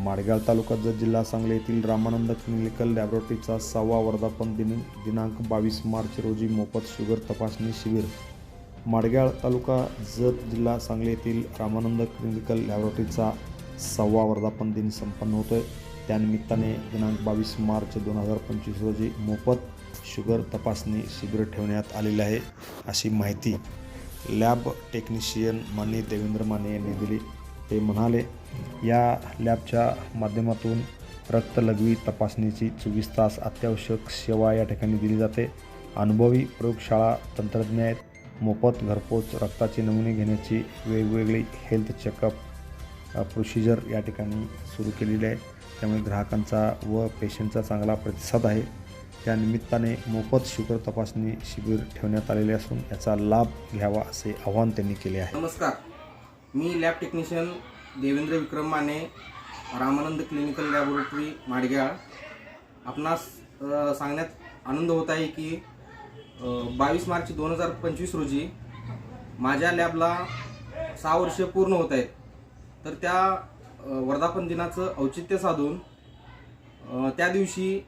माडगाव तालुका जत जिल्हा सांगली येथील रामानंद क्लिनिकल लॅबोरेटरीचा सहावा वर्धापन दिन दिनांक बावीस मार्च रोजी मोफत शुगर तपासणी शिबिर. माडगाव तालुका जत जिल्हा सांगली येथील रामानंद क्लिनिकल लॅबोरेटरीचा सहावा वर्धापन दिन संपन्न होतो आहे त्यानिमित्ताने दिनांक बावीस मार्च दोन हजार पंचवीस रोजी मोफत शुगर तपासणी शिबिर ठेवण्यात आलेली आहे अशी माहिती लॅब टेक्निशियन माने देवेंद्र माने यांनी दिली. ते म्हणाले या लॅबच्या माध्यमातून रक्तलघवी तपासणीची चोवीस तास अत्यावश्यक सेवा या ठिकाणी दिली जाते. अनुभवी प्रयोगशाळा तंत्रज्ञ आहेत मोफत घरपोच रक्ताचे नमुने घेण्याची वेगवेगळी हेल्थ चेकअप प्रोसिजर या ठिकाणी सुरू केलेली आहे. त्यामुळे ग्राहकांचा व पेशंटचा चांगला प्रतिसाद आहे. त्या निमित्ताने मोफत शुगर तपासणी शिबिर ठेवण्यात आलेले असून याचा लाभ घ्यावा असे आवाहन त्यांनी केले आहे. नमस्कार. मी lab technician Devendra Vikram Mane Ramanand clinical laboratory Madgyal. आपणास सांगण्यात आनंद होत आहे की बावीस मार्च दोन हजार पंचवीस रोजी माझ्या लॅबला सहा वर्ष पूर्ण होत आहेत. तर त्या वर्धापन दिनाचं औचित्य साधून त्या दिवशी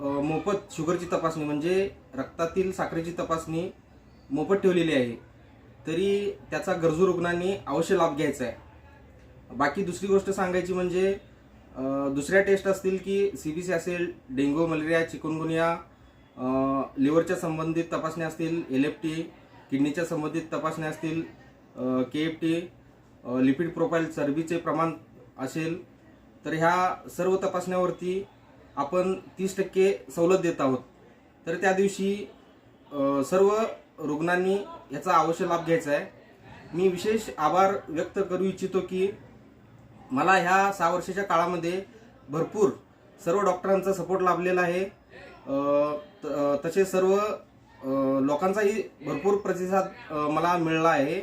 मोफत शुगरची तपासणी म्हणजे रक्तातील साखरेची तपासणी मोफत ठेवलेली आहे. तरी त्याचा गरजू रुग्णांनी अवश्य लाभ घ्यायचा आहे. बाकी दुसरी गोष्ट सांगायची म्हणजे दुसऱ्या टेस्ट असतील की सी बी सी असेल डेंग्यू मलेरिया चिकनगुनिया लिव्हरच्या संबंधित तपासण्या असतील एल एफ टी किडनीच्या संबंधित तपासण्या असतील K F T lipid profile चरबीचे प्रमाण असेल तर ह्या सर्व तपासण्यावरती आपण तीस टक्के सवलत देत आहोत. तर त्या दिवशी सर्व रुग्णांनी याचा अवश्य लाभ घ्यायचा आहे. मी विशेष आभार व्यक्त करू इच्छितो की मला ह्या सहा वर्षाच्या काळामध्ये भरपूर सर्व डॉक्टरांचा सपोर्ट लाभलेला आहे. त- तसे सर्व लोकांचाही भरपूर प्रतिसाद मला मिळाला आहे.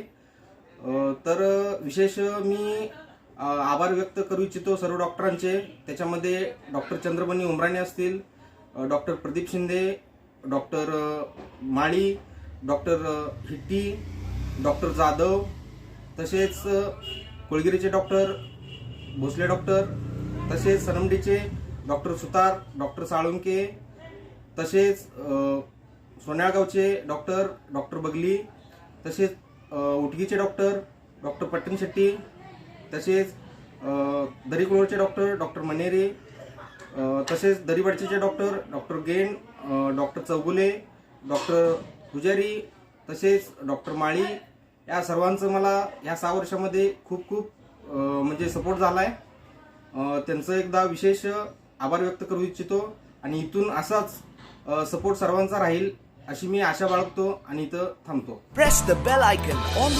तर विशेष मी आभार व्यक्त करू इच्छितो सर्व डॉक्टरांचे. त्याच्यामध्ये डॉक्टर चंद्रमणी उमराणे असतील doctor Pradeep Shinde doctor Mali doctor Hitti doctor Jadhav तसेच कोळगिरीचे डॉक्टर भोसले डॉक्टर तसेच सनमडीचे डॉक्टर सुतार डॉक्टर साळुंके तसेच सोन्याळगावचे डॉक्टर डॉक्टर बगली तसेच उटगीचे डॉक्टर डॉक्टर पट्टन शेट्टी तसेच अ, दरीकुळचे डॉक्टर डॉक्टर मनेरे तसेच दरीवडचेचे डॉक्टर डॉक्टर गेन डॉक्टर चौगुले डॉक्टर पुजारी तसेच डॉक्टर माळी या सर्वांचं मला या सहा वर्षामध्ये खूप खूप म्हणजे सपोर्ट झाला आहे त्यांचं एकदा विशेष आभार व्यक्त करू इच्छितो आणि इथून असाच सपोर्ट सर्वांचा राहील अशी मी आशा बाळगतो आणि इथं थांबतो. Press the bell icon on